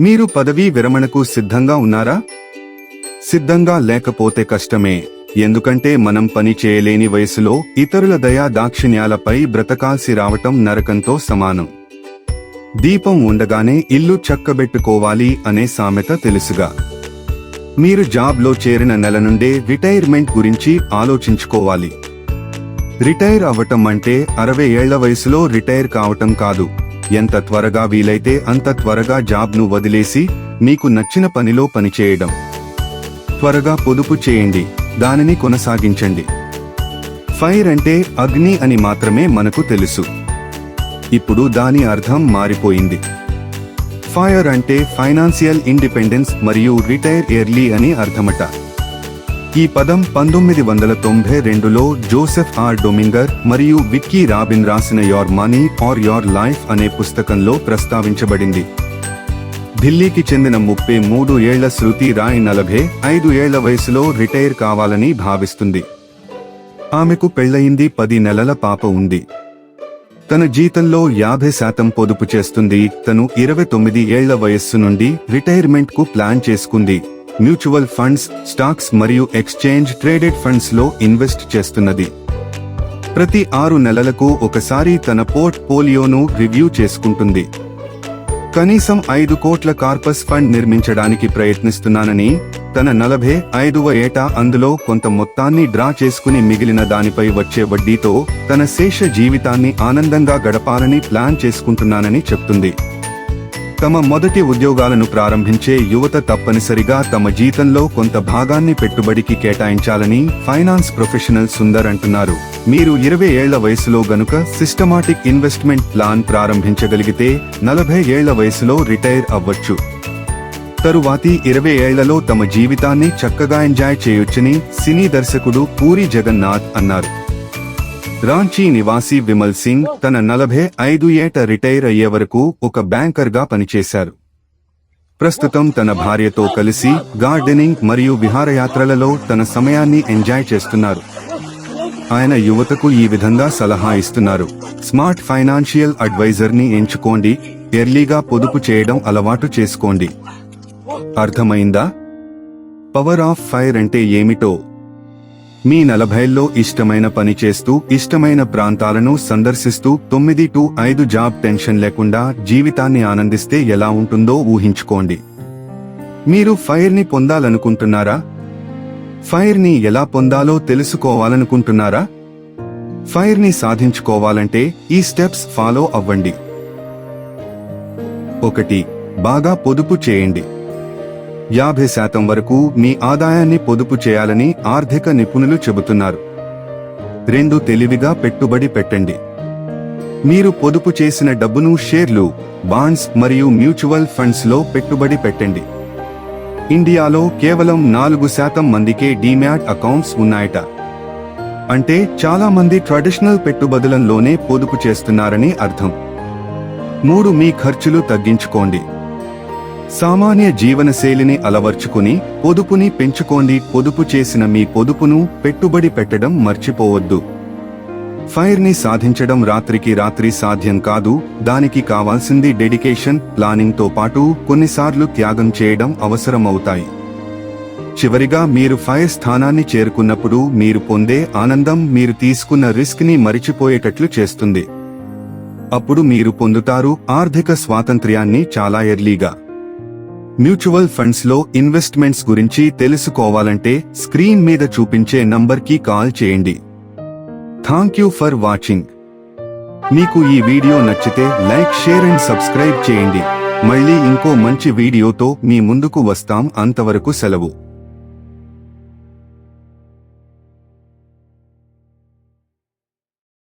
మీరు పదవీ విరమణకు సిద్ధంగా ఉన్నారా? సిద్ధంగా లేకపోతే కష్టమే. ఎందుకంటే మనం పని చేయలేని వయసులో ఇతరుల దయా దాక్షిణ్యాలపై బ్రతకాల్సి రావటం నరకంతో సమానం. దీపం ఉండగానే ఇల్లు చక్కబెట్టుకోవాలి అనే సామెత తెలుసుగా. మీరు జాబ్లో చేరిన నెల నుండే రిటైర్మెంట్ గురించి ఆలోచించుకోవాలి. రిటైర్ అవ్వటం అంటే అరవై ఏళ్ళ వయసులో రిటైర్ కావటం కాదు. ఎంత త్వరగా వీలైతే అంత త్వరగా జాబ్ను వదిలేసి మీకు నచ్చిన పనిలో పనిచేయడం. త్వరగా పొదుపు చేయండి దానిని కొనసాగించండి. ఫైర్ అంటే అగ్ని అని మాత్రమే మనకు తెలుసు. ఇప్పుడు దాని అర్థం మారిపోయింది. ఫైర్ అంటే ఫైనాన్షియల్ ఇండిపెండెన్స్ మరియు రిటైర్ ఎర్లీ అని అర్థమట. ఈ పదం పంతొమ్మిది వందల తొంభై రెండులో జోసెఫ్ ఆర్ డొమింగర్ మరియు విక్కీ రాబిన్ రాసిన your money or your life అనే పుస్తకంలో ప్రస్తావించబడింది. ఢిల్లీకి చెందిన ముప్పై మూడు ఏళ్ళ శృతి రాయ్ నలభై ఐదు ఏళ్ళ వయసులో రిటైర్ కావాలని భావిస్తుంది. ఆమెకు పెళ్ళయింది పది నెలల పాప ఉంది. తన జీతంలో యాభై శాతం పొదుపు చేస్తుంది. తను ఇరవై తొమ్మిది ఏళ్ళ వయస్సు నుండి రిటైర్మెంట్కు ప్లాన్ చేసుకుంది. మ్యూచువల్ ఫండ్స్ స్టాక్స్ మరియు ఎక్స్చేంజ్ ట్రేడెడ్ ఫండ్స్లో ఇన్వెస్ట్ చేస్తున్నది. ప్రతి ఆరు నెలలకు ఒకసారి తన పోర్ట్ పోలియోను రివ్యూ చేసుకుంటుంది. కనీసం ఐదు కోట్ల కార్పస్ ఫండ్ నిర్మించడానికి ప్రయత్నిస్తున్నానని తన నలభై ఐదవ ఏటా అందులో కొంత మొత్తాన్ని డ్రా చేసుకుని మిగిలిన దానిపై వచ్చే వడ్డీతో తన శేష జీవితాన్ని ఆనందంగా గడపాలని ప్లాన్ చేసుకుంటున్నానని చెప్తుంది. తమ మొదటి ఉద్యోగాలను ప్రారంభించే యువత తప్పనిసరిగా తమ జీతంలో కొంత భాగాన్ని పెట్టుబడికి కేటాయించాలని ఫైనాన్స్ ప్రొఫెషనల్ సుందర్ అంటున్నారు. మీరు ఇరవై ఏళ్ళ వయసులో గనుక సిస్టమాటిక్ ఇన్వెస్ట్మెంట్ ప్లాన్ ప్రారంభించగలిగితే నలభై ఏళ్ళ వయసులో రిటైర్ అవ్వచ్చు. తరువాతి ఇరవై ఏళ్ళలో తమ జీవితాన్ని చక్కగా ఎంజాయ్ చేయొచ్చని సినీ దర్శకుడు పూరి జగన్నాథ్ అన్నారు. రాంచీ నివాసి విమల్ సింగ్ తన నలభై ఐదు ఏట రిటైర్ అయ్యే వరకు ఒక బ్యాంకర్గా పనిచేశారు. ప్రస్తుతం తన భార్యతో కలిసి గార్డెనింగ్ మరియు విహారయాత్రలలో తన సమయాన్ని ఎంజాయ్ చేస్తున్నారు. ఆయన యువతకు ఈ విధంగా సలహా ఇస్తున్నారు. స్మార్ట్ ఫైనాన్షియల్ అడ్వైజర్ని ఎంచుకోండి ఎర్లీగా పొదుపు చేయడం అలవాటు చేసుకోండి. అర్థమైందా? పవర్ ఆఫ్ ఫైర్ అంటే ఏమిటో మీ నలభైల్లో ఇష్టమైన పని చేస్తూ ఇష్టమైన ప్రాంతాలను సందర్శిస్తూ తొమ్మిది టు ఐదు జాబ్ టెన్షన్ లేకుండా జీవితాన్ని ఆనందిస్తే ఎలా ఉంటుందో ఊహించుకోండి. మీరు ఫైర్ని పొందాలనుకుంటున్నారా? ఫైర్ని ఎలా పొందాలో తెలుసుకోవాలనుకుంటున్నారా? ఫైర్ని సాధించుకోవాలంటే ఈ స్టెప్స్ ఫాలో అవ్వండి. ఒకటి బాగా పొదుపు చేయండి. యాభై శాతం వరకు మీ ఆదాయాన్ని పొదుపు చేయాలని ఆర్థిక నిపుణులు చెబుతున్నారు. రెండు తెలివిగా పెట్టుబడి పెట్టండి. మీరు పొదుపు చేసిన డబ్బును షేర్లు బాండ్స్ మరియు మ్యూచువల్ ఫండ్స్లో పెట్టుబడి పెట్టండి. ఇండియాలో కేవలం నాలుగు శాతం మందికే డీమ్యాట్ అకౌంట్స్ ఉన్నాయట. అంటే చాలా మంది ట్రెడిషనల్ పెట్టుబడులంలోనే పొదుపు చేస్తున్నారని అర్థం. మూడు మీ ఖర్చులు తగ్గించుకోండి. సామాన్య జీవనశైలిని అలవర్చుకుని పొదుపుని పెంచుకోండి. పొదుపు చేసిన మీ పొదుపును పెట్టుబడి పెట్టడం మర్చిపోవద్దు. ఫైర్ని సాధించడం రాత్రికి రాత్రి సాధ్యం కాదు. దానికి కావాల్సింది డెడికేషన్ ప్లానింగ్తో పాటు కొన్నిసార్లు త్యాగం చేయడం అవసరమవుతాయి. చివరిగా మీరు ఫైర్ స్థానాన్ని చేరుకున్నప్పుడు మీరు పొందే ఆనందం మీరు తీసుకున్న రిస్క్ని మరిచిపోయేటట్లు చేస్తుంది. అప్పుడు మీరు పొందుతారు ఆర్థిక స్వాతంత్ర్యాన్ని చాలా ఎర్లీగా. మ్యూచువల్ ఫండ్స్లో ఇన్వెస్ట్మెంట్స్ గురించి తెలుసుకోవాలంటే స్క్రీన్ మీద చూపించే నంబర్కి కాల్ చేయండి. థ్యాంక్ యూ ఫర్ వాచింగ్ మీకు ఈ వీడియో నచ్చితే లైక్ షేర్ అండ్ సబ్స్క్రైబ్ చేయండి. మళ్ళీ ఇంకో మంచి వీడియోతో మీ ముందుకు వస్తాం. అంతవరకు సెలవు.